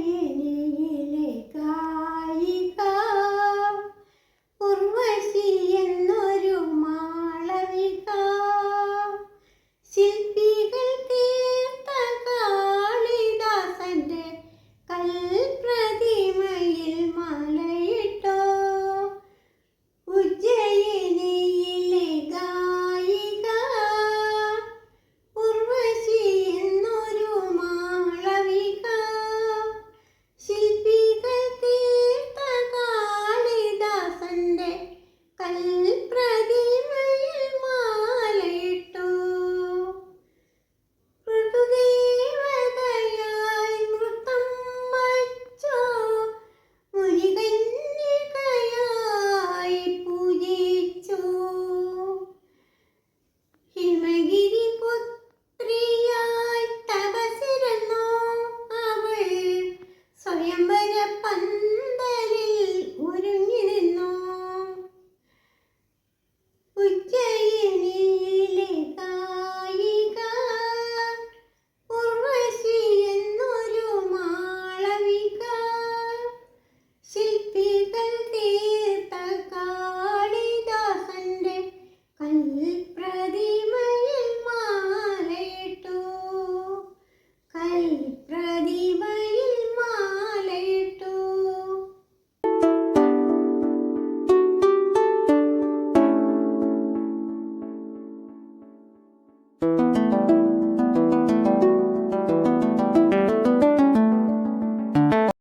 ഉജ്ജയിനിയിലെ നല്ല தந்தே